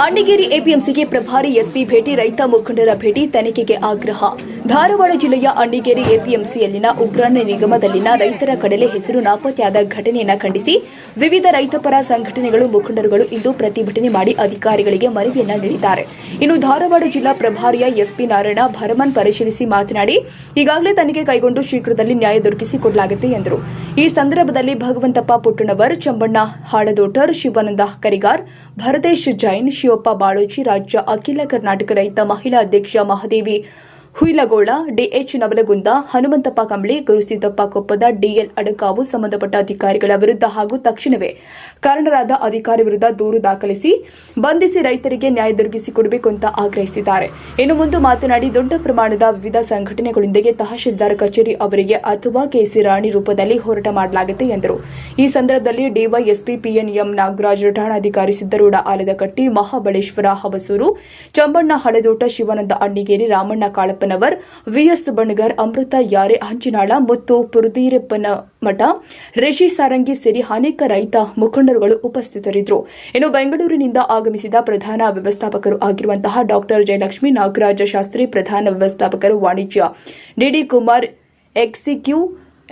Annigeri ಎಪಿಎಂಸಿಗೆ ಪ್ರಭಾರಿ SP ಭೇಟಿ, ರೈತ ಮುಖಂಡರ ಭೇಟಿ, ತನಿಖೆಗೆ ಆಗ್ರಹ. ಧಾರವಾಡ ಜಿಲ್ಲೆಯ ಅಣ್ಣಿಗೇರಿ ಎಪಿಎಂಸಿಯಲ್ಲಿನ ಉಗ್ರಾಣ ನಿಗಮದಲ್ಲಿನ ರೈತರ ಕಡಲೆ ಹೆಸರು ನಾಪತ್ತೆಯಾದ ಘಟನೆಯನ್ನು ಖಂಡಿಸಿ, ವಿವಿಧ ರೈತಪರ ಸಂಘಟನೆಗಳು, ಮುಖಂಡರುಗಳು ಇಂದು ಪ್ರತಿಭಟನೆ ಮಾಡಿ ಅಧಿಕಾರಿಗಳಿಗೆ ಮನವಿಯನ್ನು ನೀಡಿದ್ದಾರೆ. ಇನ್ನು ಧಾರವಾಡ ಜಿಲ್ಲಾ ಪ್ರಭಾರಿಯ ಎಸ್ಪಿ ನಾರಾಯಣ ಭರಮನ್ ಪರಿಶೀಲಿಸಿ ಮಾತನಾಡಿ, ಈಗಾಗಲೇ ತನಿಖೆ ಕೈಗೊಂಡು ಶೀಘ್ರದಲ್ಲಿ ನ್ಯಾಯ ದೊರಕಿಸಿಕೊಡಲಾಗುತ್ತೆ ಎಂದರು. ಈ ಸಂದರ್ಭದಲ್ಲಿ ಭಗವಂತಪ್ಪ ಪುಟ್ಟಣವರ್ ಚಂಬಣ್ಣ ಹಾಡದೋಟರ್, ಶಿವಾನಂದ ಕರಿಗಾರ್, ಭರತೇಶ್ ಜೈನ್ ಶಿವಪ್ಪ ಬಾಳೋಜಿ ರಾಜ್ಯ ಅಖಿಲ ಕರ್ನಾಟಕ ರೈತ ಮಹಿಳಾ ಅಧ್ಯಕ್ಷ ಮಹಾದೇವಿ ಹುಯಿಲಗೋಳ, ಡಿಎಚ್ ನವಲಗುಂದ, ಹನುಮಂತಪ್ಪ ಕಂಬಳಿ, ಗುರುಸಿದ್ದಪ್ಪ ಕೊಪ್ಪದ, ಡಿಎಲ್ ಅಡಕಾವು ಸಂಬಂಧಪಟ್ಟ ಅಧಿಕಾರಿಗಳ ವಿರುದ್ಧ ಹಾಗೂ ತಕ್ಷಣವೇ ಕಾರಣರಾದ ಅಧಿಕಾರಿ ವಿರುದ್ಧ ದೂರು ದಾಖಲಿಸಿ ಬಂಧಿಸಿ ರೈತರಿಗೆ ನ್ಯಾಯ ದೊರಕಿಸಿಕೊಡಬೇಕು ಅಂತ ಆಗ್ರಹಿಸಿದ್ದಾರೆ. ಇನ್ನು ಮುಂದೆ ಮಾತನಾಡಿ, ದೊಡ್ಡ ಪ್ರಮಾಣದ ವಿವಿಧ ಸಂಘಟನೆಗಳೊಂದಿಗೆ ತಹಶೀಲ್ದಾರ್ ಕಚೇರಿ ಅವರಿಗೆ ಅಥವಾ ಕೆಸಿ ರಾಣಿ ರೂಪದಲ್ಲಿ ಹೋರಾಟ ಮಾಡಲಾಗಿದೆ ಎಂದರು. ಈ ಸಂದರ್ಭದಲ್ಲಿ ಡಿವೈಎಸ್ಪಿ ಪಿಎನ್ಎಂ ನಾಗರಾಜ್ ಠಾಣಾಧಿಕಾರಿ ಸಿದ್ದರೂಢ ಆಲದಕಟ್ಟಿ ಮಹಾಬಳೇಶ್ವರ ಹಬಸೂರು ಚಂಬಣ್ಣ ಹಳೆದೋಟ ಶಿವಾನಂದ ಅಣ್ಣಿಗೇರಿ, ರಾಮಣ್ಣ ಕಾಳಪ್ಪನವರ್ ವಿಎಸ್ ಬಣಗರ್ ಅಮೃತ ಯಾರೆ ಹಂಚಿನಾಳ ಮತ್ತು ಪುರುದೀರಪ್ಪನ ಮಠ, ರಿಷಿ ಸಾರಂಗಿ ಸೇರಿ ಅನೇಕ ರೈತ ಮುಖಂಡರುಗಳು ಉಪಸ್ಥಿತರಿದ್ದರು. ಇನ್ನು ಬೆಂಗಳೂರಿನಿಂದ ಆಗಮಿಸಿದ ಪ್ರಧಾನ ವ್ಯವಸ್ಥಾಪಕರು ಆಗಿರುವಂತಹ ಡಾಕ್ಟರ್ ಜಯಲಕ್ಷ್ಮಿ ನಾಗರಾಜ ಶಾಸ್ತ್ರಿ, ಪ್ರಧಾನ ವ್ಯವಸ್ಥಾಪಕರು ವಾಣಿಜ್ಯ, ಡಿಡಿ ಕುಮಾರ್, ಎಕ್ಸಿಕ್ಯೂ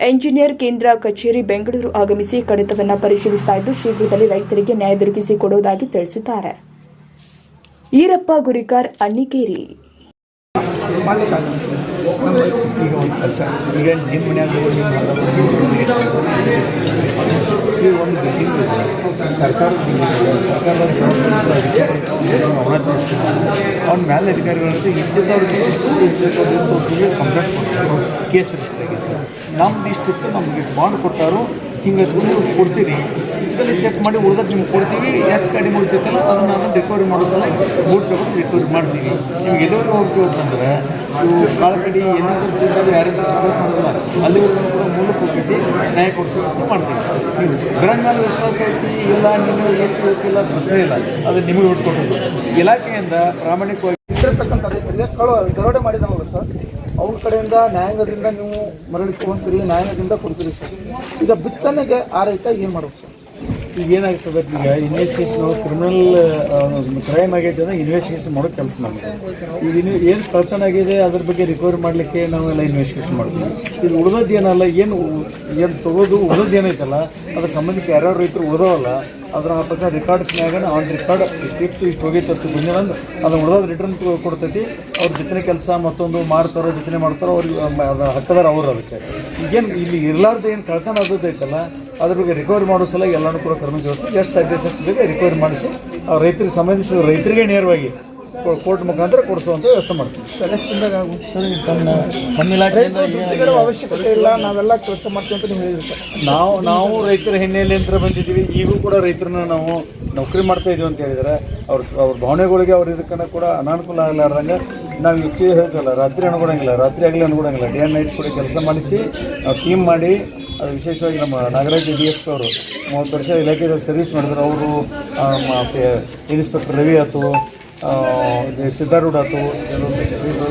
ಎಂಜಿನಿಯರ್ ಕೇಂದ್ರ ಕಚೇರಿ ಬೆಂಗಳೂರು ಆಗಮಿಸಿ ಕಡಿತವನ್ನು ಪರಿಶೀಲಿಸ್ತಾ ಇದ್ದು, ಶೀಘ್ರದಲ್ಲಿ ರೈತರಿಗೆ ನ್ಯಾಯ ದೊರಕಿಸಿಕೊಡುವುದಾಗಿ ತಿಳಿಸಿದ್ದಾರೆ. ಈರಪ್ಪ ಗುರಿಕಾರ್, ಅಣ್ಣಿಕೇರಿ. ಈಗ ಒಂದು ಕೆಲಸ ಈಗ ನಿಮ್ಮ ಮನೆಯಾಗ ನಿಮ್ಮ ಒಂದು ಸರ್ಕಾರದ ಅವ್ನ ಮೇಲೆ ಅಧಿಕಾರಿಗಳಂತೆ ಇದ್ದಿದ್ದವ್ರಿಗೆ ಕಂಪ್ಲೇಂಟ್ ಕೊಡ್ತಾರೆ ಕೇಸ್ ರಿಜಿಸ್ಟರ್ ಆಗಿತ್ತು ನಮ್ದು ಇಷ್ಟಿತ್ತು ನಮಗೆ ಬಾಂಡ್ ಕೊಟ್ಟಾರು ಹಿಂಗೆ ಕೊಡ್ತೀರಿ ಇದರಲ್ಲಿ ಚೆಕ್ ಮಾಡಿ ಉಳಿದ ನಿಮ್ಗೆ ಕೊಡ್ತೀವಿ. ಎಷ್ಟು ಕಡಿಮೆ ಉಳಿತೈತಲ್ಲ, ಅದನ್ನು ಅದನ್ನು ರಿಕವರಿ ಮಾಡೋ ಸಲ ಬೂಟ್ ತಗೊಂಡು ರಿಕವರಿ ಮಾಡ್ತೀವಿ. ನಿಮ್ಗೆ ಎದುರು ಹೋಗ್ತೀವಿ ಅಂತಂದ್ರೆ ಇವು ಕಾಳು ಕಡಿ ಏನಾದರೂ ತಿಂತಾರೆ ಯಾರಿಂದ ಸರ್ವಿಸ್ ಮಾಡಲ್ಲ ಅಲ್ಲಿವರೆಗೂ ಕೂಡ ಮೂಲಕ್ಕೆ ಹೋಗ್ತೈತಿ ನ್ಯಾಯ ಕೊಡಿಸೋ ವ್ಯವಸ್ಥೆ ಮಾಡ್ತೀವಿ. ಬ್ರ್ಯಾಂಡ್ ಮೇಲೆ ವಿಶ್ವಾಸ ಐತಿ, ಇಲ್ಲ, ನಿಮಗೆ ಏನು ಗೊತ್ತಿಲ್ಲ ಪ್ರಶ್ನೆ ಇಲ್ಲ. ಅದು ನಿಮಗೆ ಬಿಟ್ಕೊಟ್ಟದ್ದು ಇಲಾಖೆಯಿಂದ ಪ್ರಾಮಾಣಿಕವಾಗಿ ಇಟ್ಟಿರ್ತಕ್ಕಂಥ ದರೋಡೆ ಮಾಡಿದ ಸರ್ ಅವ್ರ ಕಡೆಯಿಂದ ನ್ಯಾಯಾಂಗದಿಂದ ನೀವು ಮರಳಿ ತಗೊಂತೀರಿ, ನ್ಯಾಯಾಂಗದಿಂದ ಕೊಡ್ತೀರಿ ಸರ್. ಈಗ ಬಿತ್ತನೆಗೆ ಆ ರೈತ ಏನು ಮಾಡ್ಬೇಕು ಈಗ ಏನಾಗ್ತದೆ ಈಗ ಇನ್ವೆಸ್ಟಿಗೇಷನ್ ಕ್ರಿಮಿನಲ್ ಕ್ರೈಮ್ ಆಗೈತೆ ಅಂದ್ರೆ ಇನ್ವೆಸ್ಟಿಗೇಷನ್ ಮಾಡೋ ಕೆಲಸ ನಮಗೆ. ಈಗ ಇನ್ನು ಏನು ಕಳ್ತನ ಆಗಿದೆ ಅದ್ರ ಬಗ್ಗೆ ರಿಕವರಿ ಮಾಡಲಿಕ್ಕೆ ನಾವೆಲ್ಲ ಇನ್ವೆಸ್ಟಿಗೇಷನ್ ಮಾಡ್ತೀವಿ. ಇದು ಉಳಿದದ್ದು ಏನಲ್ಲ, ಏನು ಏನು ತಗೋದು ಉಳಿದದ್ದು ಏನೈತಲ್ಲ, ಅದ್ರ ಸಂಬಂಧಿಸಿ ಯಾರ್ಯಾರು ರೈತರು ಓದೋವಲ್ಲ ಅದ್ರ ಆ ಪ್ರಕಾರ ರಿಕಾರ್ಡ್ಸ್ನಾಗ ಆನ್ ರೆಕಾರ್ಡ್ ಇಷ್ಟಿತ್ತು ಇಷ್ಟು ಹೋಗೈತೆ ಅಂತ ಬಂದಿಲ್ಲ ಅದನ್ನ ಉಳಿದೋದು ರಿಟರ್ನ್ ಕೊಡ್ತೈತಿ. ಅವ್ರ ಬಿತ್ತನೆ ಕೆಲಸ ಮತ್ತೊಂದು ಮಾಡ್ತಾರೋ, ಬಿತ್ತನೆ ಮಾಡ್ತಾರೋ, ಅವ್ರಿಗೆ ಅದು ಹಕ್ಕದಾರ ಅವ್ರು ಅದಕ್ಕೆ. ಈಗೇನು ಇಲ್ಲಿ ಇರಲಾರ್ದು ಏನು ಕಳ್ತನ ಆದದ್ದೈತಲ್ಲ ಅದ್ರ ಬಗ್ಗೆ ರಿಕವರಿ ಮಾಡೋ ಸಲ ಎಲ್ಲನೂ ಕೂಡ ಕ್ರಮ ಜೋಡಿಸಿ ಎಷ್ಟು ಸಾಧ್ಯತೆ ಬೇಗ ರಿಕವರಿ ಮಾಡಿಸಿ ಆ ರೈತರಿಗೆ ಸಂಬಂಧಿಸಿದ ರೈತರಿಗೆ ನೇರವಾಗಿ ಕೋರ್ಟ್ ಮುಖಾಂತರ ಕೊಡಿಸುವಂಥ ವ್ಯವಸ್ಥೆ ಮಾಡ್ತೀವಿ. ಅವಶ್ಯಕತೆ ಇಲ್ಲ ನಾವೆಲ್ಲ ಕೆಲಸ ಮಾಡ್ತೀವಿ ಅಂತ ನೀವು ಹೇಳಿದ್ರಿ ನಾವು ನಾವು ರೈತರ ಹಿನ್ನೆಲೆಯಿಂದ ಬಂದಿದ್ದೀವಿ ಈಗೂ ಕೂಡ ರೈತರನ್ನ ನಾವು ನೌಕರಿ ಮಾಡ್ತಾ ಇದೀವಿ ಅಂತ ಹೇಳಿದರೆ. ಅವ್ರ ಅವ್ರ ಭಾವನೆಗಳಿಗೆ ಅವ್ರ ಇದಕ್ಕನ್ನ ಕೂಡ ಅನಾನುಕೂಲ ಆಗಲಾರ್ದಂಗೆ ನಾವು ಹೆಚ್ಚು ಹೇಳ್ತೀವಲ್ಲ ರಾತ್ರಿ ಅನ್ಕೊಡಂಗಿಲ್ಲ ರಾತ್ರಿ ಆಗಲಿ ಅನ್ಕೊಡಂಗಿಲ್ಲ. ಡೇ ಆ್ಯಂಡ್ ನೈಟ್ ಕೂಡ ಕೆಲಸ ಮಾಡಿಸಿ ನಾವು ಟೀಮ್ ಮಾಡಿ ಅದು ವಿಶೇಷವಾಗಿ ನಮ್ಮ ನಾಗರಾಜ್ ಡಿ ಎಸ್ ಪಿ ಅವರು ಮೂವತ್ತು ವರ್ಷ ಇಲಾಖೆಯಲ್ಲಿ ಸರ್ವಿಸ್ ಮಾಡಿದ್ರು. ಅವರು ಇನ್ಸ್ಪೆಕ್ಟರ್ ರವಿ ಆಯ್ತು ಸಿದ್ಧಾರೂಢ ಆಯ್ತು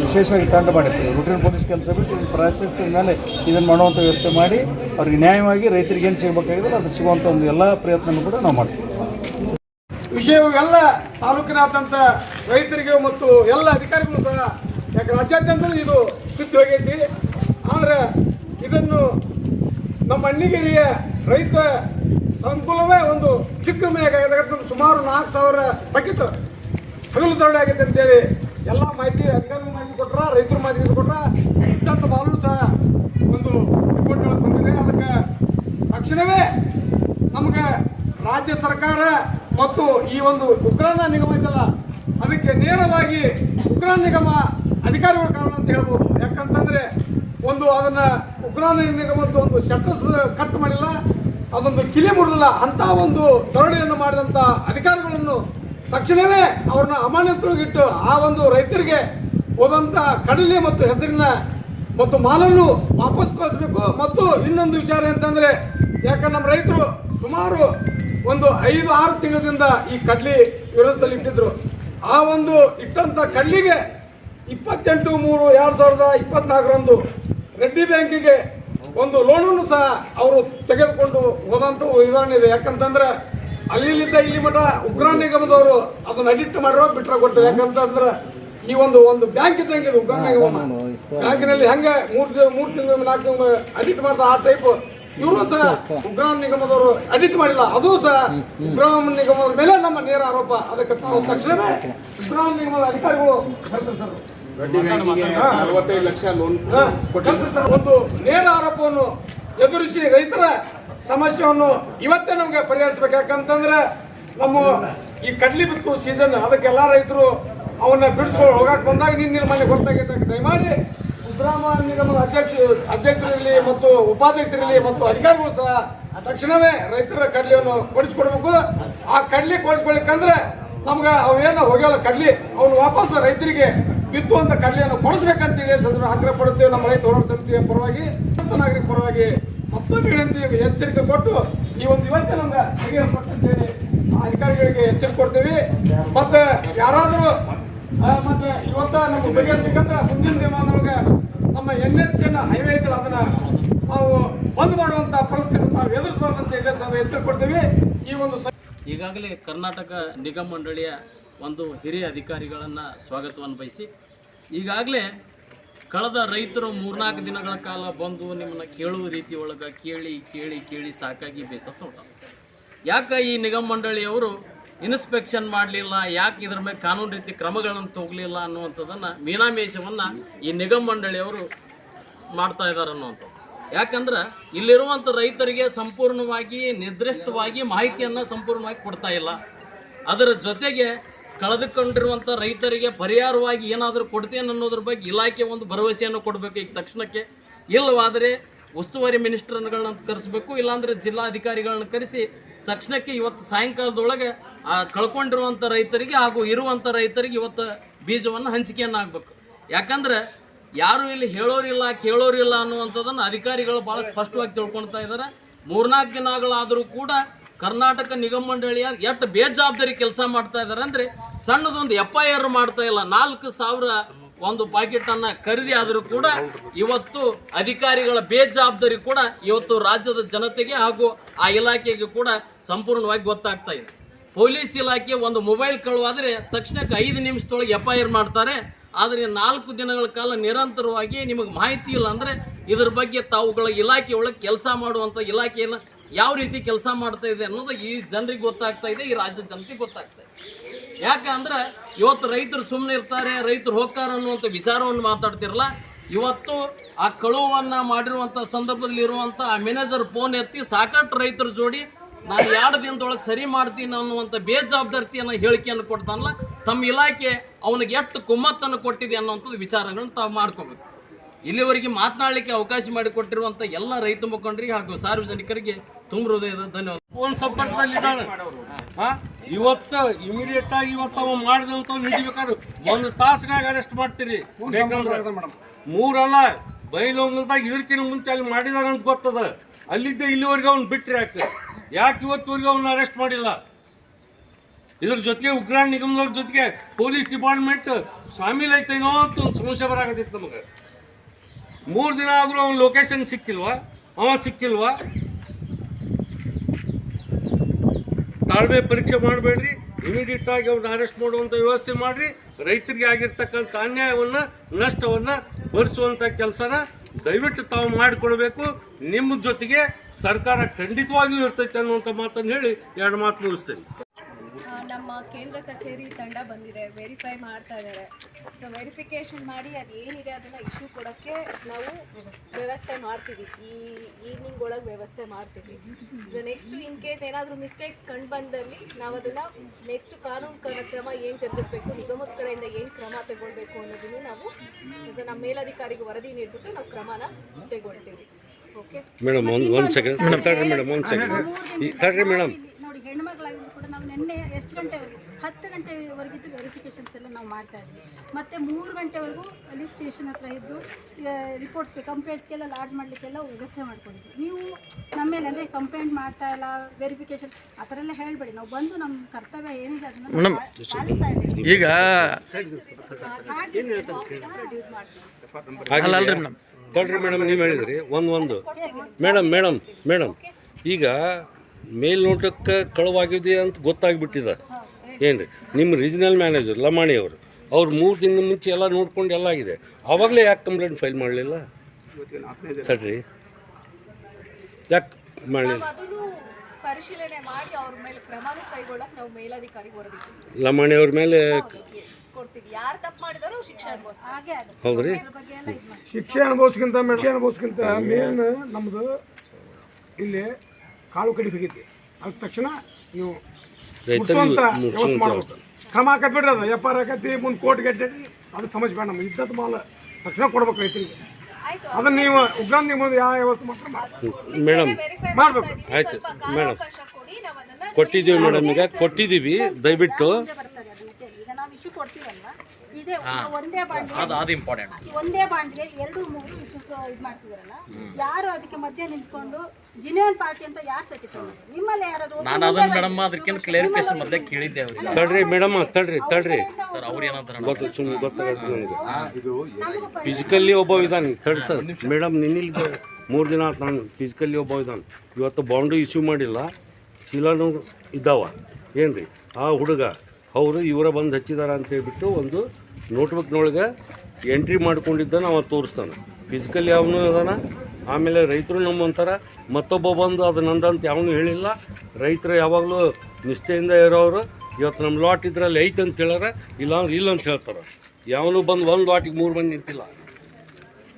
ವಿಶೇಷವಾಗಿ ತಂಡ ಮಾಡಿರ್ತೀವಿ. ರೂಟೀನ್ ಪೊಲೀಸ್ ಕೆಲಸ ಬಿಟ್ಟು ಪ್ರಾಶಸ್ತ್ಯ ಮೇಲೆ ಇದನ್ನು ಮಾಡುವಂಥ ವ್ಯವಸ್ಥೆ ಮಾಡಿ ಅವ್ರಿಗೆ ನ್ಯಾಯವಾಗಿ ರೈತರಿಗೆ ಏನು ಸಿಗಬೇಕಾಗಿದೆ ಅದು ಸಿಗುವಂಥ ಒಂದು ಎಲ್ಲ ಪ್ರಯತ್ನನೂ ಕೂಡ ನಾವು ಮಾಡ್ತೀವಿ. ವಿಷಯವೆಲ್ಲ ತಾಲೂಕಿನಾದ್ಯಂತ ರೈತರಿಗೆ ಮತ್ತು ಎಲ್ಲ ಅಧಿಕಾರಿಗಳು ಸಹ ಯಾಕೆ ರಾಜ್ಯಾದ್ಯಂತ ಇದು ಸುದ್ದಿ ಹೋಗೈತಿ ಆದರೆ ಇದನ್ನು ನಮ್ಮ ಅಣ್ಣಿಗಿರಿಯ ರೈತ ಸಂಕುಲವೇ ಒಂದು ದಿಗ್ಭ್ರಮೆಯಾಗದ ಸುಮಾರು ನಾಲ್ಕು ಸಾವಿರ ಬಕೆಟ್ ಹಗಲು ದರೋಡೆ ಆಗೈತೆ ಅಂತೇಳಿ ಎಲ್ಲ ಮಾಹಿತಿ ಅಧಿಕಾರಿಗಳು ಮಾಹಿತಿ ಕೊಟ್ರ, ರೈತರು ಮಾಹಿತಿ ಕೊಟ್ರ, ಇದ್ದಂಥ ಬಾಲು ಸಹ ಒಂದು ರಿಪೋರ್ಟ್ ಬಂದಿದೆ. ಅದಕ್ಕೆ ತಕ್ಷಣವೇ ನಮಗೆ ರಾಜ್ಯ ಸರ್ಕಾರ ಮತ್ತು ಈ ಒಂದು ಉಗ್ರಾಣ ನಿಗಮ ಇದಲ್ಲ ಅದಕ್ಕೆ ನೇರವಾಗಿ ಉಗ್ರಾಣ ನಿಗಮ ಅಧಿಕಾರಿಗಳ ಕಾರಣ ಅಂತ ಹೇಳ್ಬೋದು. ಯಾಕಂತಂದ್ರೆ ಒಂದು ಅದನ್ನ ಉಗ್ರಾಣ ನಿಗಮದ ಒಂದು ಶಟರ್ಸ್ ಕಟ್ ಮಾಡಿಲ್ಲ, ಅದೊಂದು ಕಿಲಿ ಮುಡಿದಿಲ್ಲ ಅಂತ ಒಂದು ಧರಣಿಯನ್ನು ಮಾಡಿದಂಥ ಅಧಿಕಾರಿಗಳನ್ನು ತಕ್ಷಣವೇ ಅವ್ರನ್ನ ಅಮಾನ್ಯತೊಳಗಿಟ್ಟು ಆ ಒಂದು ರೈತರಿಗೆ ಹೋದಂಥ ಕಡಲೆ ಮತ್ತು ಹೆಸರಿನ ಮತ್ತು ಮಾಲನ್ನು ವಾಪಸ್ ಕಳಿಸ್ಬೇಕು. ಮತ್ತು ಇನ್ನೊಂದು ವಿಚಾರ ಅಂತಂದ್ರೆ ಯಾಕಂದ್ರೆ ನಮ್ಮ ರೈತರು ಸುಮಾರು ಒಂದು ಐದು ಆರು ತಿಂಗಳಿಂದ ಈ ಕಡ್ಲಿ ವಿರೋಧದಲ್ಲಿ ಇಟ್ಟಿದ್ರು. ಆ ಒಂದು ಇಟ್ಟಂತ ಕಡ್ಲಿಗೆ ಇಪ್ಪತ್ತೆಂಟು ಮೂರು ಎರಡು ಸಾವಿರದ ಇಪ್ಪತ್ನಾಲ್ಕರಂದು ರೆಡ್ಡಿ ಬ್ಯಾಂಕಿಗೆ ಒಂದು ಲೋನನ್ನು ಸಹ ಅವರು ತೆಗೆದುಕೊಂಡು ಹೋದಂಥ ಉದಾಹರಣೆ ಇದೆ. ಯಾಕಂತಂದ್ರೆ ಅಲ್ಲಿಲ್ಲಿದ್ದ ಇಲ್ಲಿ ಮಠ ಉಗ್ರ ನಿಗಮದವರು ಅದನ್ನ ಅಡಿಟ್ ಮಾಡಿರೋ ಬಿಟ್ರೆ ಕೊಡ್ತಾರೆ. ಯಾಕಂತಂದ್ರೆ ಈ ಒಂದು ಒಂದು ಬ್ಯಾಂಕ್ ಇದ್ದಂಗೆ ಇದು ಉಗ್ರಾಣ ನಿಗಮ. ಬ್ಯಾಂಕಿನಲ್ಲಿ ಹೆಂಗೆ ಮೂರು ಮೂರು ತಿಂಗಳು ನಾಲ್ಕು ತಿಂಗಳು ಅಡಿಟ್ ಮಾಡ್ತಾ ಆ ಟೈಪ್ ಇವರು ಸಹ ಉಗ್ರ ನಿಗಮದವರು ಅಡಿಟ್ ಮಾಡಿಲ್ಲ. ಅದು ಸಹ ಉಗ್ರ ನಿಗಮದ ಮೇಲೆ ನಮ್ಮ ನೇರ ಆರೋಪ. ಅದಕ್ಕೆ ತಕ್ಷಣವೇ ಉಗ್ರ ನಿಗಮದ ಅಧಿಕಾರಿಗಳು ಒಂದು ನೇರ ಆರೋಪವನ್ನು ಎದುರಿಸಿ ರೈತರ ಸಮಸ್ಯೆಯನ್ನು ಇವತ್ತೇ ನಮಗೆ ಪರಿಹರಿಸ್ಬೇಕು. ಯಾಕಂತಂದ್ರೆ ನಮ್ಮ ಈ ಕಡ್ಲಿ ಬಿತ್ತು ಸೀಸನ್ ಅದಕ್ಕೆಲ್ಲ ರೈತರು ಅವನ್ನ ಬಿಡಿಸ್ಕೊಂಡು ಹೋಗಕ್ ಬಂದಾಗ ನಿನ್ನ ಮನೆ ಗೊತ್ತಾಗೈತೆ ದಯಮಾಡಿ ಉದ್ರಾಮ ನಿಗಮದ ಅಧ್ಯಕ್ಷ ಅಧ್ಯಕ್ಷರಲ್ಲಿ ಮತ್ತು ಉಪಾಧ್ಯಕ್ಷರಲ್ಲಿ ಮತ್ತು ಅಧಿಕಾರಿಗಳು ಸಹ ತಕ್ಷಣವೇ ರೈತರ ಕಡ್ಲಿಯನ್ನು ಕೊಡಿಸ್ಕೊಡ್ಬೇಕು. ಆ ಕಡ್ಲಿ ಕೊಡಿಸ್ಕೊಳ್ಬೇಕಂದ್ರೆ ನಮ್ಗೆ ಅವೇನು ಹೋಗ್ಯಲ್ಲ ಕಡ್ಲಿ. ಅವ್ನು ವಾಪಸ್ ರೈತರಿಗೆ ಬಿತ್ತುವಂತ ಕಲ್ಲೆಯನ್ನು ಕೊಡಿಸ್ಬೇಕಂತೇಳಿ ಸಂದರ್ಭ ಆಗ್ರಹ ಪಡುತ್ತೇವೆ ನಮ್ಮ ರೈತ ಹೋರಾಟ ಸಮಿತಿಯ ಪರವಾಗಿ ನಾಗರಿಕ ಪರವಾಗಿ ಮತ್ತೊಂದು ವಿನಂತಿ ಎಚ್ಚರಿಕೆ ಕೊಟ್ಟು, ಈ ಒಂದು ಇವತ್ತೇ ನಮ್ಗೆ ಅಧಿಕಾರಿಗಳಿಗೆ ಎಚ್ಚರಿಕೆ ಕೊಡ್ತೀವಿ. ಮತ್ತೆ ಯಾರಾದರೂ ಮತ್ತೆ ಇವತ್ತ ನಮ್ಗೆ ಬಗೆಹರಿಸ್ಬೇಕಂದ್ರೆ ಮುಂದಿನ ದಿನ ನಮಗೆ ನಮ್ಮ ಎನ್ ಎಚ್ ಎನ್ ಹೈವೇ ಐತಲ್ಲ ಅದನ್ನ ನಾವು ಬಂದ್ ಮಾಡುವಂತ ಪರಿಸ್ಥಿತಿ ನಾವು ಎದುರಿಸಬಾರ್ದಂತ ಇದೆ ಸಹ ಎಚ್ಚರಿಕೆ ಕೊಡ್ತೀವಿ. ಈ ಒಂದು ಈಗಾಗಲೇ ಕರ್ನಾಟಕ ನಿಗಮ ಮಂಡಳಿಯ ಒಂದು ಹಿರಿಯ ಅಧಿಕಾರಿಗಳನ್ನು ಸ್ವಾಗತವನ್ನು ಬಯಸಿ, ಈಗಾಗಲೇ ಕಳೆದ ರೈತರು ಮೂರ್ನಾಲ್ಕು ದಿನಗಳ ಕಾಲ ಬಂದು ನಿಮ್ಮನ್ನು ಕೇಳುವ ರೀತಿ ಒಳಗೆ ಕೇಳಿ ಕೇಳಿ ಕೇಳಿ ಸಾಕಾಗಿ ಬೇಸತ್ತು ಉಂಟ ಯಾಕೆ ಈ ನಿಗಮ ಮಂಡಳಿಯವರು ಇನ್ಸ್ಪೆಕ್ಷನ್ ಮಾಡಲಿಲ್ಲ, ಯಾಕೆ ಇದ್ರ ಮೇಲೆ ಕಾನೂನು ರೀತಿ ಕ್ರಮಗಳನ್ನು ತೊಗಲಿಲ್ಲ ಅನ್ನುವಂಥದ್ದನ್ನು ಮೀನಾಮೇಷವನ್ನು ಈ ನಿಗಮ ಮಂಡಳಿಯವರು ಮಾಡ್ತಾ ಇದ್ದಾರೆ ಅನ್ನುವಂಥದ್ದು. ಯಾಕಂದ್ರೆ ಇಲ್ಲಿರುವಂಥ ರೈತರಿಗೆ ಸಂಪೂರ್ಣವಾಗಿ ನಿರ್ದಿಷ್ಟವಾಗಿ ಮಾಹಿತಿಯನ್ನು ಸಂಪೂರ್ಣವಾಗಿ ಕೊಡ್ತಾ ಇಲ್ಲ. ಅದರ ಜೊತೆಗೆ ಕಳೆದುಕೊಂಡಿರುವಂಥ ರೈತರಿಗೆ ಪರಿಹಾರವಾಗಿ ಏನಾದರೂ ಕೊಡ್ತೇನೆ ಅನ್ನೋದ್ರ ಬಗ್ಗೆ ಇಲಾಖೆ ಒಂದು ಭರವಸೆಯನ್ನು ಕೊಡಬೇಕು ಈಗ ತಕ್ಷಣಕ್ಕೆ. ಇಲ್ಲವಾದರೆ ಉಸ್ತುವಾರಿ ಮಿನಿಸ್ಟರ್ಗಳನ್ನ ಕರೆಸಬೇಕು, ಇಲ್ಲಾಂದ್ರೆ ಜಿಲ್ಲಾಧಿಕಾರಿಗಳನ್ನ ಕರೆಸಿ ತಕ್ಷಣಕ್ಕೆ ಇವತ್ತು ಸಾಯಂಕಾಲದೊಳಗೆ, ಆ ಕಳ್ಕೊಂಡಿರುವಂಥ ರೈತರಿಗೆ ಹಾಗೂ ಇರುವಂಥ ರೈತರಿಗೆ ಇವತ್ತು ಬೀಜವನ್ನು ಹಂಚಿಕೆಯನ್ನು ಆಗಬೇಕು ಯಾಕಂದ್ರೆ ಯಾರು ಇಲ್ಲಿ ಹೇಳೋರಿಲ್ಲ, ಕೇಳೋರಿಲ್ಲ ಅನ್ನುವಂಥದ್ದನ್ನು ಅಧಿಕಾರಿಗಳು ಭಾಳ ಸ್ಪಷ್ಟವಾಗಿ ತಿಳ್ಕೊಳ್ತಾ ಇದ್ದಾರೆ ಮೂರ್ನಾಲ್ಕು ದಿನಗಳಾದರೂ ಕೂಡ ಕರ್ನಾಟಕ ನಿಗಮ ಮಂಡಳಿಯ ಎಷ್ಟು ಬೇಜವಾಬ್ದಾರಿ ಕೆಲಸ ಮಾಡ್ತಾ ಇದ್ದಾರೆ ಅಂದರೆ ಸಣ್ಣದೊಂದು ಎಫ್ ಐ ಆರ್ ಮಾಡ್ತಾ ಇಲ್ಲ. ನಾಲ್ಕು ಸಾವಿರ ಒಂದು ಪಾಕೆಟನ್ನು ಖರೀದಿ ಆದರೂ ಕೂಡ ಇವತ್ತು ಅಧಿಕಾರಿಗಳ ಬೇಜವಾಬ್ದಾರಿ ಕೂಡ ಇವತ್ತು ರಾಜ್ಯದ ಜನತೆಗೆ ಹಾಗೂ ಆ ಇಲಾಖೆಗೆ ಕೂಡ ಸಂಪೂರ್ಣವಾಗಿ ಗೊತ್ತಾಗ್ತಾ ಇದೆ. ಪೊಲೀಸ್ ಇಲಾಖೆ ಒಂದು ಮೊಬೈಲ್ ಕಳುವಾದರೆ ತಕ್ಷಣಕ್ಕೆ ಐದು ನಿಮಿಷದೊಳಗೆ ಎಫ್ ಐ ಆರ್ ಮಾಡ್ತಾರೆ. ಆದರೆ ನಾಲ್ಕು ದಿನಗಳ ಕಾಲ ನಿರಂತರವಾಗಿ ನಿಮಗೆ ಮಾಹಿತಿ ಇಲ್ಲ ಅಂದರೆ ಇದ್ರ ಬಗ್ಗೆ ತಾವುಗಳ ಇಲಾಖೆಯೊಳಗೆ ಕೆಲಸ ಮಾಡುವಂಥ ಇಲಾಖೆಯನ್ನು ಯಾವ ರೀತಿ ಕೆಲಸ ಮಾಡ್ತಾ ಇದೆ ಅನ್ನೋದು ಈ ಜನರಿಗೆ ಗೊತ್ತಾಗ್ತಾ ಇದೆ, ಈ ರಾಜ್ಯ ಜನತೆಗೆ ಗೊತ್ತಾಗ್ತಾ ಇದೆ. ಯಾಕಂದ್ರೆ ಇವತ್ತು ರೈತರು ಸುಮ್ಮನೆ ಇರ್ತಾರೆ, ರೈತರು ಹೋಗ್ತಾರೆ ಅನ್ನುವಂಥ ವಿಚಾರವನ್ನು ಮಾತಾಡ್ತಿರಲ್ಲ. ಇವತ್ತು ಆ ಕಳುವನ್ನು ಮಾಡಿರುವಂಥ ಸಂದರ್ಭದಲ್ಲಿ ಇರುವಂಥ ಆ ಮ್ಯಾನೇಜರ್ ಫೋನ್ ಎತ್ತಿ ಸಾಕಷ್ಟು ರೈತರ ಜೋಡಿ, ನಾನು ಎರಡು ದಿನದೊಳಗೆ ಸರಿ ಮಾಡ್ತೀನಿ ಅನ್ನುವಂಥ ಬೇಜವಾಬ್ದಾರಿಯನ್ನು, ಹೇಳಿಕೆಯನ್ನು ಕೊಡ್ತಾನಲ್ಲ. ತಮ್ಮ ಇಲಾಖೆ ಅವನಿಗೆ ಎಷ್ಟು ಕುಮ್ಮತ್ತನ್ನು ಕೊಟ್ಟಿದೆ ಅನ್ನುವಂಥದ್ದು ವಿಚಾರಗಳನ್ನ ತಾವು ಮಾಡ್ಕೋಬೇಕು. ಇಲ್ಲಿವರೆಗೆ ಮಾತನಾಡಲಿಕ್ಕೆ ಅವಕಾಶ ಮಾಡಿಕೊಟ್ಟಿರುವಂಥ ಎಲ್ಲ ರೈತ ಮುಖಂಡರಿಗೆ ಹಾಗೂ ಸಾರ್ವಜನಿಕರಿಗೆ ತುಂಬ ಹೃದಯದ ಧನ್ಯವಾದ. ಫೋನ್ ಸಂಪರ್ಕದಲ್ಲಿದ್ದಾನೆ ಹಾ? ಇವತ್ತು ಇಮಿಡಿಯೇಟ್ ಆಗಿ ಇವತ್ತು ಅವ ಮಾಡಿದಂತ ಹಿಡಿಬೇಕಾದ್ರೆ. ಒಂದು ತಾಸಿನಾಗ ಅರೆಸ್ಟ್ ಮಾಡ್ತೀರಿ. ಬೇಕಂದ್ರೆ ಮೂರಲ್ಲ ಬೈಲೊಂಗಲ್ದಾಗ ಇದಕ್ಕಿಂತ ಮುಂಚೆ ಅಲ್ಲಿ ಮಾಡಿದಾನ ಅಂತ ಗೊತ್ತದ. ಅಲ್ಲಿದ್ದ ಇಲ್ಲಿವರೆಗೆ ಅವ್ನು ಬಿಟ್ರಿ ಯಾಕೆ? ಯಾಕೆ ಇವತ್ತುವರೆಗೆ ಅವ್ನ ಅರೆಸ್ಟ್ ಮಾಡಿಲ್ಲ? ಇದ್ರ ಜೊತೆಗೆ ಉಗ್ರಾಣ ನಿಗಮದವ್ರ ಜೊತೆಗೆ ಪೊಲೀಸ್ ಡಿಪಾರ್ಟ್ಮೆಂಟ್ ಶಾಮೀಲ್ ಐತೇನೋ ಅಂತ ಒಂದು ಸಮಸ್ಯೆ ಬರಾಕತ್ತಿತ್ತು ನಮಗೆ. ಮೂರು ದಿನ ಆದರೂ ಅವ್ನ ಲೊಕೇಶನ್ ಸಿಕ್ಕಿಲ್ವಾ? ಅವ ಸಿಕ್ಕಿಲ್ವಾ? ತಾಳ್ಮೆ ಪರೀಕ್ಷೆ ಮಾಡಬೇಡ್ರಿ. ಇಮಿಡಿಯೇಟ್ ಆಗಿ ಅವ್ರನ್ನ ಅರೆಸ್ಟ್ ಮಾಡುವಂಥ ವ್ಯವಸ್ಥೆ ಮಾಡ್ರಿ. ರೈತರಿಗೆ ಆಗಿರ್ತಕ್ಕಂಥ ಅನ್ಯಾಯವನ್ನು, ನಷ್ಟವನ್ನು ಭರಿಸುವಂಥ ಕೆಲಸನ ದಯವಿಟ್ಟು ತಾವು ಮಾಡಿಕೊಡ್ಬೇಕು. ನಿಮ್ಮ ಜೊತೆಗೆ ಸರ್ಕಾರ ಖಂಡಿತವಾಗಿಯೂ ಇರ್ತೈತೆ ಅನ್ನುವಂಥ ಮಾತನ್ನು ಹೇಳಿ ಎರಡು ಮಾತು ಮುಗಿಸ್ತೇನೆ. ನಮ್ಮ ಕೇಂದ್ರ ಕಚೇರಿ ತಂಡ ಬಂದಿದೆ ವೆರಿಫೈ ಮಾಡ್ತಾ ಇದ್ದಾರೆ. ಸೊ ವೆರಿಫಿಕೇಶನ್ ಮಾಡಿ ಅದು ಏನಿದೆ ಅದನ್ನು ಇಶ್ಯೂ ಕೊಡೋಕ್ಕೆ ನಾವು ವ್ಯವಸ್ಥೆ ಮಾಡ್ತೀವಿ. ಈ ಈವ್ನಿಂಗ್ ಒಳಗೆ ವ್ಯವಸ್ಥೆ ಮಾಡ್ತೀವಿ. ಸೊ ನೆಕ್ಸ್ಟ್ ಇನ್ ಕೇಸ್ ಏನಾದರೂ ಮಿಸ್ಟೇಕ್ಸ್ ಕಂಡು ಬಂದಲ್ಲಿ ನಾವು ಅದನ್ನು ನೆಕ್ಸ್ಟ್ ಕಾನೂನು ಕ್ರಮ ಏನು ಜರುಗಿಸ್ಬೇಕು ನಿಗಮದ ಕಡೆಯಿಂದ ಏನು ಕ್ರಮ ತಗೊಳ್ಬೇಕು ಅನ್ನೋದನ್ನು ನಾವು ಸೊ ನಮ್ಮ ಮೇಲಧಿಕಾರಿಗೆ ವರದಿ ನೀಡಿಬಿಟ್ಟು ನಾವು ಕ್ರಮನ ತಗೊಳ್ತೀವಿ. ಓಕೆ ಮೇಡಮ್ ಒಂದು ಒಂದು ಸೆಕೆಂಡ್ ತಗೊಳ್ಳಿ ಮೇಡಮ್ ಒಂದು ಸೆಕೆಂಡ್ ತಗೊಳ್ಳಿ ಮೇಡಮ್ ನೋಡಿ ಹೆಣ್ಮಕ್ಳಾಗಿದ್ರು ಕೂಡ ನಾವು ನಿನ್ನೆ ಎಷ್ಟು ಗಂಟೆವರೆಗೆ ಹತ್ತು ಗಂಟೆವರೆಗಿದ್ದು ವೆರಿಫಿಕೇಷನ್ಸ್ ಎಲ್ಲ ನಾವು ಮಾಡ್ತಾ ಇದ್ವಿ. ಮತ್ತು ಮೂರು ಗಂಟೆವರೆಗೂ ಅಲ್ಲಿ ಸ್ಟೇಷನ್ ಹತ್ರ ಇದ್ದು ರಿಪೋರ್ಟ್ಸ್ಗೆ ಕಂಪ್ಲೇಂಟ್ಸ್ಗೆಲ್ಲ ಲಾಡ್ಜ್ ಮಾಡಲಿಕ್ಕೆಲ್ಲ ವ್ಯವಸ್ಥೆ ಮಾಡ್ಕೊಂಡಿದ್ವಿ. ನೀವು ನಮ್ಮ ಮೇಲೆ ಅಂದರೆ ಕಂಪ್ಲೇಂಟ್ ಮಾಡ್ತಾ ಇಲ್ಲ ವೆರಿಫಿಕೇಷನ್ ಆ ಥರ ಎಲ್ಲ ಹೇಳಬೇಡಿ. ನಾವು ಬಂದು ನಮ್ಮ ಕರ್ತವ್ಯ ಏನಿದೆ ಅದನ್ನು ಪಾಲಿಸ್ತಾ ಇದ್ದೀವಿ. ಈಗ ಮೇಡಮ್. ನೀವು ಹೇಳಿದ್ರಿ. ಒಂದು ಒಂದು. Madam madam madam. ಈಗ ಮೇಲ್ನೋಟಕ್ಕೆ ಕಳವಾಗಿದೆ ಅಂತ ಗೊತ್ತಾಗ್ಬಿಟ್ಟಿದೆ. ಏನು ರೀ ನಿಮ್ಮ ರೀಜನಲ್ ಮ್ಯಾನೇಜರ್ ಲಮಾಣಿ ಅವರು ಅವ್ರು ಮೂರು ದಿನದ ಮುಂಚೆ ಎಲ್ಲ ನೋಡ್ಕೊಂಡು ಎಲ್ಲ ಆಗಿದೆ. ಆವಾಗಲೇ ಯಾಕೆ ಕಂಪ್ಲೇಂಟ್ ಫೈಲ್ ಮಾಡಲಿಲ್ಲ? ಸರಿ. ಯಾಕೆ ಮಾಡಲಿಲ್ಲ? ಲಮಾಣಿಯವ್ರ ಅದನ್ನು ಪರಿಶೀಲನೆ ಮಾಡಿ ಅವ್ರ ಮೇಲೆ ಕ್ರಮನೂ ಕೈಗೊಳ್ಳಕ್ ನಾವು ಮೇಲಧಿಕಾರಿಗೆ ವರದಿ ಲಮಾಣಿ ಅವ್ರ ಮೇಲೆ ಕೊಡ್ತೀವಿ. ಯಾರು ತಪ್ಪು ಮಾಡಿದಾರೋ ಶಿಕ್ಷೆ ಅನುಭವಿಸ್ತಾರೆ. ಹಾಗೆ ಆಗುತ್ತೆ. ಹೌದ್ರಿ? ಅದ್ರ ಬಗ್ಗೆ ಎಲ್ಲ ಇದು ಮಾಡಿ. ಶಿಕ್ಷೆ ಅನುಭವಿಸ್ಕಿಂತ ಶಿಕ್ಷೆ ಅನುಭವಿಸ್ಕಿಂತ ಮೇನ್ ನಮ್ಮದು ಇಲ್ಲಿ ಕಾಳು ಕಡಿ ಸಿಗೈತಿ ಅದ ತಕ್ಷಣ ನೀವು ಮುಟ್ಸುವಂತ ವ್ಯವಸ್ಥೆ ಮಾಡ್ಬೇಕು ಕ್ರಮ ಹಾಕತ್ ಬಿಡ್ರಿ ಅದು ವ್ಯಾಪಾರ ಆರ್ ಆಕತಿ ಮುಂದೆ ಕೋರ್ಟ್ ಗೆಟ್ಟಿ ಅದು ಸಮಸ್ಯೆ ಬೇಡ ನಮ್ಮ ಇದ್ದದ ಮಾಲ. ತಕ್ಷಣ ಕೊಡ್ಬೇಕು ರೈತರಿಗೆ. ಆಯ್ತು ಅದನ್ನ ನೀವು ಉಗ್ರಾನ್ ನೀವು ಯಾವ ವ್ಯವಸ್ಥೆ ಮಾತ್ರ ಮಾಡಿ ಮೇಡಮ್. ಮಾಡ್ಬೇಕು. ಆಯ್ತು, ಮೇಡಮ್. ಕೊಟ್ಟಿದ್ದೀವಿ ಮೇಡಮ್. ಈಗ ಕೊಟ್ಟಿದ್ದೀವಿ ದಯವಿಟ್ಟು ಮುಂದೆ ಬರ್ತದೆ ಅದನ್ನ ಕೇಳಿ. ಈಗ ನಾವು ಇಶ್ಯೂ ಕೊಡ್ತೀವಲ್ವ ಒಂದೇ ಬಾಂಡ್ ಅದು ಅದು ಇಂಪಾರ್ಟೆಂಟ್ ಒಂದೇ ಬಾಂಡ್ಗೆ ಎರಡು ಮೂರು ಇಶ್ಯೂಸ್ ಇದು ಮಾಡ್ತಿದಾರಲ್ಲ ಯಾರು ಅದಕ್ಕೆ ಮಧ್ಯೆ ನಿಂತ್ಕೊಂಡು ಜಿನಿಯನ್ ಪಾರ್ಟಿ ಅಂತ ಯಾರು ಸರ್ಟಿಫೈ ಮಾಡಿದ್ರು ನಿಮ್ಮಲ್ಲಿ ಯಾರಾದ್ರು ನಾನು ಅದನ್ನ ಮೇಡಮ್ ಅದಕ್ಕಿಂತ ಕ್ಲಿಯರಿಫಿಕೇಶನ್ ಮೊದಲೇ ಕೇಳಿದ್ದೆ ಅವ್ರಿಗೆ. ತಡ್ರಿ ಮೇಡಮ್ ತಡ್ರಿ ತಡ್ರಿ. ಸರ್ ಅವ್ರು ಏನಂತಾರ ಗೊತ್ತು ಸುಮ್ಮನೆ ಗೊತ್ತಾಗುತ್ತೆ ನನಗೆ ಫಿಸಿಕಲಿ ಒಬ್ಬ ಇದ್ದಾನೆ ತಡ್ರಿ ಸರ್. ಮೇಡಮ್ ನಿನ್ನಿಲ್ದ. ಮೂರು ದಿನ ಆಯ್ತು ನಾನು. ಫಿಸಿಕಲಿ ಒಬ್ಬ ಇದ್ದಾನೆ ಇವತ್ತು ಬಾಂಡು ಇಶ್ಯೂ ಮಾಡಿಲ್ಲ. ಚೀಲನೂ ಇದ್ದಾವ. ಏನು ರೀ ಆ ಹುಡುಗ. ಅವರು ಇವರ ಬಂದು ಹಚ್ಚಿದಾರ ಅಂತ ಹೇಳ್ಬಿಟ್ಟು ಒಂದು ನೋಟ್ಬುಕ್ನೊಳಗೆ ಎಂಟ್ರಿ ಮಾಡ್ಕೊಂಡಿದ್ದ ಅವ ತೋರಿಸ್ತಾನೆ. ಫಿಸಿಕಲಿ ಅವನು ಅದಾನ ಆಮೇಲೆ ರೈತರು ನಮ್ಮಂತಾರ ಮತ್ತೊಬ್ಬ ಬಂದು ಅದು ನಂದಂತ ಯಾವನು ಹೇಳಿಲ್ಲ. ರೈತರು ಯಾವಾಗಲೂ ನಿಷ್ಠೆಯಿಂದ ಇರೋರು, ಇವತ್ತು ನಮ್ಮ ಲಾಟ್ ಇದ್ರಲ್ಲಿ ಐತೆ ಅಂತ ಇಲ್ಲ ಅಂದ್ರೆ ಇಲ್ಲ ಅಂತ ಹೇಳ್ತಾರೆ. ಯಾವನು ಬಂದು ಒಂದು ಲಾಟಿಗೆ ಮೂರು ಮಂದಿ ನಿಂತಿಲ್ಲ.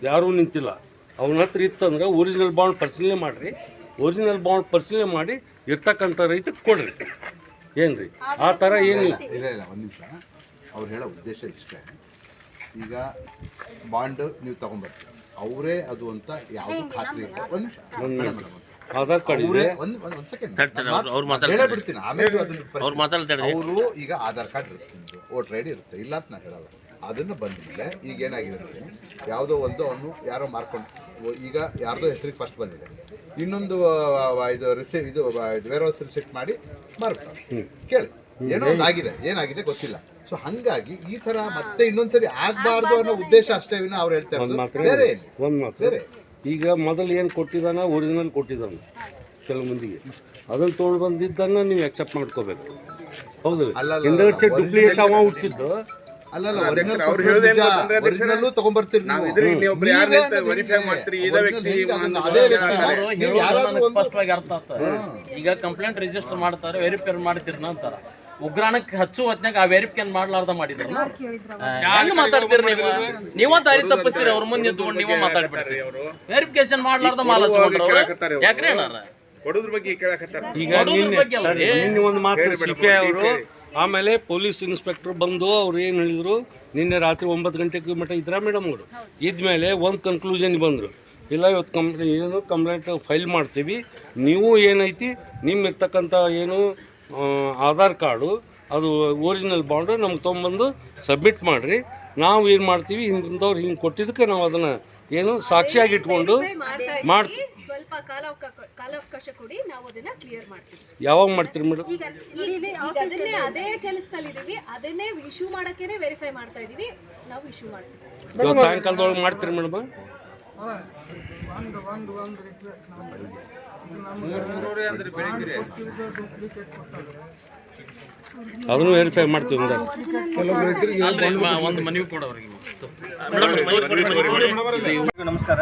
ಯಾರೂ ನಿಂತಿಲ್ಲ. ಅವನ ಹತ್ರ ಇತ್ತಂದ್ರೆ ಒರಿಜಿನಲ್ ಬಾಂಡ್ ಪರಿಶೀಲನೆ ಮಾಡಿರಿ. ಒರಿಜಿನಲ್ ಬಾಂಡ್ ಪರಿಶೀಲನೆ ಮಾಡಿ ಇರ್ತಕ್ಕಂಥ ರೈತಕ್ಕೆ ಕೊಡ್ರಿ. ಏನು ರೀ ಆ ಥರ ಏನಿಲ್ಲ. ಇಲ್ಲ ಇಲ್ಲ, ಒಂದು ನಿಮಿಷ. ಅವ್ರು ಹೇಳೋ ಉದ್ದೇಶ ಇಷ್ಟೇ. ಈಗ ಬಾಂಡ್ ನೀವು ತಗೊಂಡ್ಬರ್ತೀವಿ ಅವರೇ ಅದು ಅಂತ ಯಾವುದು ಖಾತ್ರಿ ಇಲ್ಲ ಒಂದು ನಿಮಿಷ. ಮೇಡಮ್, ಮೇಡಮ್, ಒಂದು ನಿಮಿಷ. ಆಧಾರ್ ಕಾರ್ಡ್ ಅವರೇ ಒಂದು ಒಂದು ಸೆಕೆಂಡ್ ಹೇಳೇ ಬಿಡ್ತೀನಿ ಆಮೇಲೆ ಅದನ್ನ ಅವರು ಈಗ ಆಧಾರ್ ಕಾರ್ಡ್ ಇರುತ್ತೆ ವೋಟರ್ ಐ ಡಿ ಇರುತ್ತೆ ಇಲ್ಲ ಅಂತ ನಾನು ಹೇಳಲ್ಲ. ಅದನ್ನು ಬಂದ್ಮೇಲೆ ಈಗ ಏನಾಗಿರುತ್ತೆ ಯಾವುದೋ ಒಂದು ಅವನು ಯಾರೋ ಮಾರ್ಕೊಂಡು ಈಗ ಯಾರ್ದೋ ಹೆಸರಿಗೆ ಫಸ್ಟ್ ಬಂದಿದೆ. ಇನ್ನೊಂದು ಆ, ಇದು ರಿಸೀವ್ ಇದು ವೇರ್ ಹೌಸ್ ರಿಸಿಪ್ಟ್ ಮಾಡಿ ಮಾರ್ಬಿಟ್ಟು ಕೇಳಿ. ಏನೋ ಒಂದು ಆಗಿದೆ. ಏನಾಗಿದೆ ಗೊತ್ತಿಲ್ಲ. ಸೊ ಹಂಗಾಗಿ ಈ ತರ ಮತ್ತೆ ಇನ್ನೊಂದ್ಸರಿ ಆಗ್ಬಾರ್ದು ಅನ್ನೋ ಉದ್ದೇಶ ಅಷ್ಟೇ ವಿನ ಅವ್ರು ಹೇಳ್ತಾ ಒಂದು ಇರೋದು ಮಾತ್ರ ಬೇರೆ ಏನು? ಒಂದು ಮಾತ್ರ. ಬೇರೆ. ಈಗ ಮೊದಲು ಏನು ಕೊಟ್ಟಿದ್ದಾನ ಒರಿಜಿನಲ್ ಕೊಟ್ಟಿದ್ದಾನ ಕೆಲವು ಮಂದಿಗೆ. ಅದನ್ನ ತೋಳ್ ಬಂದಿದ್ದನ್ನ ನೀವು ಅಕ್ಸೆಪ್ಟ್ ಮಾಡ್ಕೋಬೇಕು. ಹೌದು. ಅಲ್ಲಲ್ಲ, ಹಿಂದಗಡೆ ಡೂಪ್ಲಿಕೇಟ್ ಅವ ಹುಡ್ಸಿದ್ದು ಅಲ್ಲಲ್ಲ ಅವ್ರು ಗೊತ್ತಂದ್ರೆ ಅಧ್ಯಕ್ಷರೇ? ತಗೊಂಡ್ಬರ್ತೀರಿ ನಾವು. ನೀವು. ಇದ್ರೆ ಇಲ್ಲಿ ಒಬ್ರು ಯಾರು ನೀವೇ ನಿಂತು ಅದನ್ನ verify ಮಾಡ್ತೀರಿ, ಇದೇ original ವ್ಯಕ್ತಿ ಹೆಂಗೆ ಅದನ್ನ ಒಂದು ಅದೇ ವ್ಯಕ್ತಿ ಅವರು ನೀವು ಹೇಳೋದು ಯಾರಾದ್ರೂ ನನಗೆ ಒಂದು- ಸ್ಪಷ್ಟವಾಗಿ ಅರ್ಥ ಆಗ್ತದೆ. ಈಗ ಕಂಪ್ಲೇಂಟ್ ರಿಜಿಸ್ಟರ್ ಮಾಡ್ತಾರೆ ವೆರಿಫೈ ಮಾಡ್ತಿರ್ನ ಅಂತಾರ. ಉಗ್ರಾಣಕ್ಕೆ ಹಚ್ಚು ಹೊತ್ನಾಗ ಆ ವೆರಿಫಿಕೇನ್ ಮಾಡ್ಲಾರ್ದ ಮಾಡಿದ್ರು. ಹೆಂಗ್ ಮಾತಾಡ್ತೀರಿ ನೀವು? ನೀವ ದಾರಿ ತಪ್ಪಿಸ್ತೀರಿ ಅವ್ರ ಮುಂದೆ ನಿಂತ್ಕೊಂಡು ನೀವ ಮಾತಾಡ್ಬಿಡ್ರಿ ವೆರಿಫಿಕೇಶನ್ ಮಾಡ್ಲಾರ್ದ ಮಾಲ ಹಚ್ಕೊಂಡ್ರು. ಯಾಕ್ರಿ ಅಣ್ಣಾರ ಕೊಡೋದ್ರ ಬಗ್ಗೆ ಕೇಳಕತ್ತಾರ. ಈಗ ನೋಡೋದ್ರ ಬಗ್ಗೆ ನಿನ್ನೆ ಒಂದು ಮಾತು ಅವರು. ಆಮೇಲೆ ಪೊಲೀಸ್ ಇನ್ಸ್ಪೆಕ್ಟರ್ ಬಂದು ಅವ್ರು ಏನು ಹೇಳಿದ್ರು? ನಿನ್ನೆ ರಾತ್ರಿ ಒಂಬತ್ತು ಗಂಟೆಗೆ ಮಟ್ಟ ಇದ್ರ ಮೇಡಮ್ ಅವರು? ಇದ್ಮೇಲೆ ಒಂದು ಕನ್ಕ್ಲೂಷನ್ ಬಂದರು. ಇಲ್ಲ ಇವತ್ತು ಕಂಪ್ನಿ ಏನು ಕಂಪ್ಲೇಂಟ್ ಫೈಲ್ ಮಾಡ್ತೀವಿ. ನೀವು ಏನೈತಿ? ನಿಮ್ಮ ಇರ್ತಕ್ಕಂಥ ಏನು ಆಧಾರ್ ಕಾರ್ಡು ಅದು ಒರಿಜಿನಲ್ ಬಾಂಡು ನಮ್ಗೆ ತೊಗೊಂಬಂದು ಸಬ್ಮಿಟ್ ಮಾಡಿರಿ. ನಾವು ಏನು ಮಾಡ್ತೀವಿ ಇಂಥವ್ರು ಹಿಂಗೆ ಕೊಟ್ಟಿದ್ದಕ್ಕೆ ನಾವು ಅದನ್ನು ಏನು ಸಾಕ್ಷಿಯಾಗಿ ಇಟ್ಕೊಂಡು Verify ಮಾಡ್ತಾ ಮಾಡ್ ಸ್ವಲ್ಪ ಕಾಲಾವಕಾಶ ಕಾಲಾವಕಾಶ ಕೊಡಿ ನಾವು ಅದನ್ನ ಕ್ಲಿಯರ್ ಮಾಡ್ತೀವಿ. ಯಾವಾಗ ಮಾಡ್ತೀರಿ ಮೇಡಮ್ ಅದನ್ನೇ ಅದೇ ಕೆಲಸದಲ್ಲಿ ಇದೀವಿ. ಅದನ್ನೇ ಇಶ್ಯೂ ಮಾಡಕ್ಕೇನೆ ವೆರಿಫೈ ಮಾಡ್ತಾ ಇದೀವಿ. ನಾವು ಇಶ್ಯೂ ಮಾಡ್ತೀವಿ. ಇವತ್ತು ಸಾಯಂಕಾಲದೊಳಗೆ ಮಾಡ್ತೀರಿ ಮೇಡಮ್ ಒಂದು ಒಂದು ಒಂದು ರಿಕ್ವೆಸ್ಟ್ ಅದನ್ನು ವೆರಿಫೈ ಮಾಡ್ತೀವಿ ನಮಸ್ಕಾರ.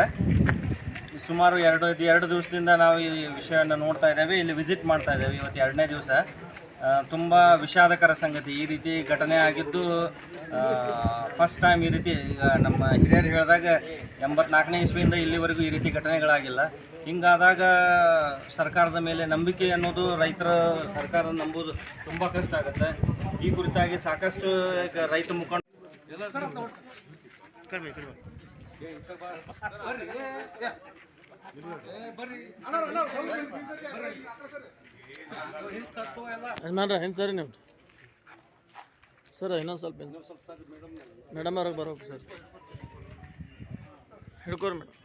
ಸುಮಾರು ಎರಡು ಎರಡು ದಿವಸದಿಂದ ನಾವು ಈ ವಿಷಯವನ್ನು ನೋಡ್ತಾ ಇದ್ದೇವೆ. ಇಲ್ಲಿ ವಿಸಿಟ್ ಮಾಡ್ತಾ ಇದ್ದೇವೆ ಇವತ್ತು ಎರಡನೇ ದಿವಸ. ತುಂಬ ವಿಷಾದಕರ ಸಂಗತಿ. ಈ ರೀತಿ ಘಟನೆ ಆಗಿದ್ದು ಫಸ್ಟ್ ಟೈಮ್ ಈ ರೀತಿ ಈಗ ನಮ್ಮ ಹಿರಿಯರು ಹೇಳಿದಾಗ ಎಂಬತ್ನಾಲ್ಕನೇ ಇಸ್ವಿಯಿಂದ ಇಲ್ಲಿವರೆಗೂ ಈ ರೀತಿ ಘಟನೆಗಳಾಗಿಲ್ಲ. ಹಿಂಗಾದಾಗ ಸರ್ಕಾರದ ಮೇಲೆ ನಂಬಿಕೆ ಅನ್ನೋದು ರೈತರ ಸರ್ಕಾರ ನಂಬೋದು ತುಂಬ ಕಷ್ಟ ಆಗುತ್ತೆ. ಈ ಕುರಿತಾಗಿ ಸಾಕಷ್ಟು ರೈತ ಮುಖಂಡ ಏನು ಸರಿ ನೀವು? ಸರ್, ಇನ್ನೊಂದು ಸ್ವಲ್ಪ ಮೇಡಮ್ ಅವ್ರಿಗೆ ಬರೋಕೆ ಸರ್. ಹಿಡ್ಕೋರಿ ಮೇಡಮ್.